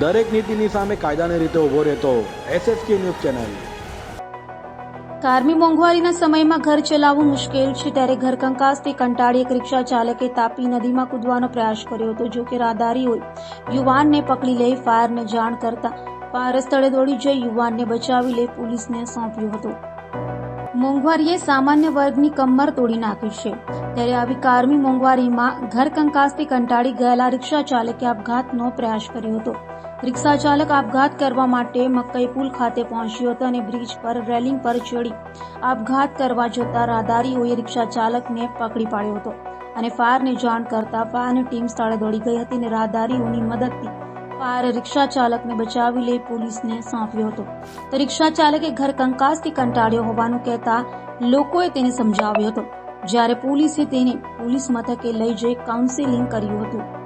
દરેક નીતિની સામે કાયદાની રીતે ઊભો રહેતો એસએસકે ન્યૂઝ ચેનલ. કારમી મોંઘવારીના સમયમાં ઘર ચલાવવું મુશ્કેલ છે ત્યારે ઘરકંકાસથી કંટાળી એક રિક્ષા ચાલકે તાપી નદીમાં કૂદવાનો પ્રયાસ કર્યો હતો જો કે રાહદારીઓએ યુવાનને પકડી લઈ ફાયરને જાણ કરતા ફાયર સ્થળે દોડી જઈ યુવાનને બચાવી લઈ પોલીસને સોંપ્યું હતું. મોંઘવારીએ સામાન્ય વર્ગની કમર તોડી નાખી છે. ત્યારે આવી કારમી મોંઘવારીમાં ઘર કંકાસથી કંટાળી ગયેલા રિક્ષા ચાલકે આપઘાતનો પ્રયાસ કર્યો હતો. રિક્ષા ચાલક આપઘાત કરવા માટે મકઈ પુલ ખાતે પહોંચ્યો હતો અને બ્રિજ પર રેલિંગ પર ચડી આપઘાત કરવા જતા રાહદારીઓએ રિક્ષા ચાલકને પકડી પાડ્યો હતો અને ફાયરને જાણ કરતા ફાયરની ટીમ સ્થળે દોડી ગઈ હતી અને રાહદારીઓની મદદથી ફાયર રિક્ષા ચાલકને બચાવી લઈ પોલીસને સોંપ્યો હતો. તો રિક્ષા ચાલકે ઘર કંકાસથી કંટાળ્યો હોવાનું કહેતા લોકોએ તેને સમજાવ્યો હતો. જ્યારે પોલીસે તેને પોલીસ મથકે લઈ જઈ કાઉન્સેલિંગ કર્યું હતું.